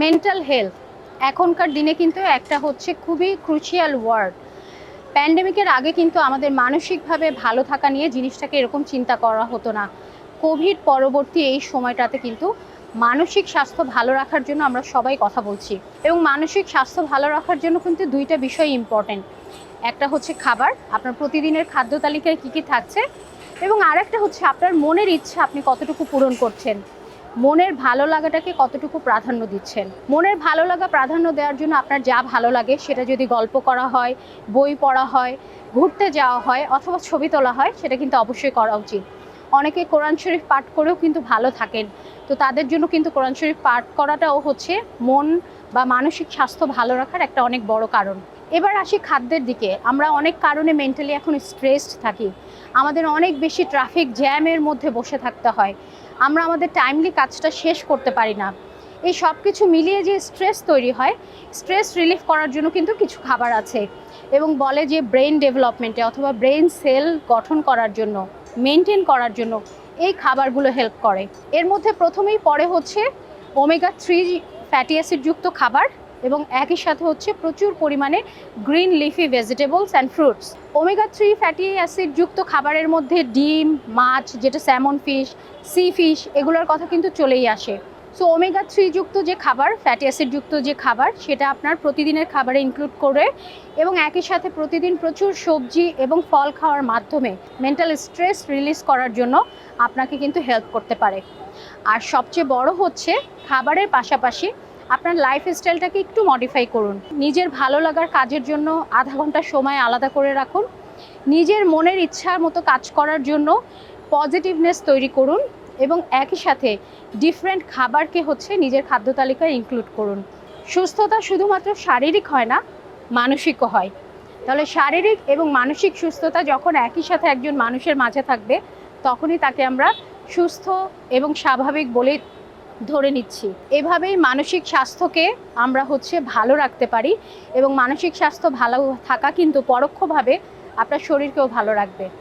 Mental health এখনকার দিনে কিন্তু একটা হচ্ছে খুবই ক্রুচিয়াল ওয়ার্ড প্যান্ডেমিকের আগে কিন্তু আমাদের মানসিকভাবে ভালো থাকা নিয়ে জিনিসটাকে এরকম চিন্তা করা হতো না। কোভিড পরবর্তী এই সময়টাতে কিন্তু মানসিক স্বাস্থ্য ভালো রাখার জন্য আমরা সবাই কথা বলছি। এবং মানসিক স্বাস্থ্য ভালো রাখার জন্য কিন্তু দুইটা বিষয় ইম্পর্টেন্ট একটা হচ্ছে খাবার, আপনার প্রতিদিনের খাদ্য তালিকায় কী কী থাকছে? এবং আরেকটা হচ্ছে আপনার মনের ইচ্ছা আপনি কতটুকু পূরণ করছেন। মনের ভালো লাগাটাকে কতটুকু প্রাধান্য দিচ্ছেন? মনের ভালো লাগা প্রাধান্য দেওয়ার জন্য আপনার যা ভালো লাগে সেটা যদি গল্প করা হয়, বই পড়া হয়, ঘুরতে যাওয়া হয় অথবা ছবি তোলা হয়, সেটা কিন্তু অবশ্যই করা উচিত। অনেকে কোরআন শরীফ পাঠ করেও কিন্তু ভালো থাকেন। তো তাদের জন্য কিন্তু কোরআন শরীফ পাঠ করাটাও হচ্ছে মন বা মানসিক স্বাস্থ্য ভালো রাখার একটা অনেক বড় কারণ। এবার আসি খাদ্যের দিকে। আমরা অনেক কারণে মেন্টালি এখন স্ট্রেসড থাকি। আমাদের অনেক বেশি ট্রাফিক জ্যামের মধ্যে বসে থাকতে হয়। আমরা আমাদের টাইমলি কাজটা শেষ করতে পারি না। এই সব কিছু মিলিয়ে যে স্ট্রেস তৈরি হয় স্ট্রেস রিলিফ করার জন্য কিন্তু কিছু খাবার আছে এবং বলে যে ব্রেন ডেভেলপমেন্টে অথবা ব্রেন সেল গঠন করার জন্য মেনটেন করার জন্য এই খাবারগুলো হেল্প করে। এর মধ্যে প্রথমেই পরে হচ্ছে ওমেগা থ্রি ফ্যাটি অ্যাসিডযুক্ত খাবার এবং একই সাথে হচ্ছে প্রচুর পরিমাণে green leafy vegetables and fruits. Omega three fatty অ্যাসিডযুক্ত খাবারের মধ্যে ডিম, মাছ, যেটা স্যামন ফিশ, সি ফিশ, এগুলোর কথা কিন্তু চলেই আসে। সো ওমেগা থ্রি যুক্ত যে খাবার, ফ্যাটি অ্যাসিডযুক্ত যে খাবার, সেটা আপনার প্রতিদিনের খাবারে ইনক্লুড করে এবং একই সাথে প্রতিদিন প্রচুর সবজি এবং ফল খাওয়ার মাধ্যমে মেন্টাল স্ট্রেস রিলিজ করার জন্য আপনাকে কিন্তু হেল্প করতে পারে। আর সবচেয়ে বড় হচ্ছে খাবারের পাশাপাশি আপনার লাইফ স্টাইলটাকে একটু মডিফাই করুন। নিজের ভালো লাগার কাজের জন্য আধা ঘণ্টা সময় আলাদা করে রাখুন। নিজের মনের ইচ্ছার মতো কাজ করার জন্য পজিটিভনেস তৈরি করুন এবং একই সাথে ডিফারেন্ট খাবারকে হচ্ছে নিজের খাদ্য তালিকায় ইনক্লুড করুন। সুস্থতা শুধুমাত্র শারীরিক হয় না, মানসিকও হয়। তাহলে শারীরিক এবং মানসিক সুস্থতা যখন একই সাথে একজন মানুষের মাঝে থাকবে, তখনই তাকে আমরা সুস্থ এবং স্বাভাবিক বলে ধরে নিচ্ছি। এভাবেই মানসিক স্বাস্থ্যকে আমরা হচ্ছে ভালো রাখতে পারি এবং মানসিক স্বাস্থ্য ভালো থাকা কিন্তু পরোক্ষভাবে আপনার শরীরকেও ভালো রাখবে।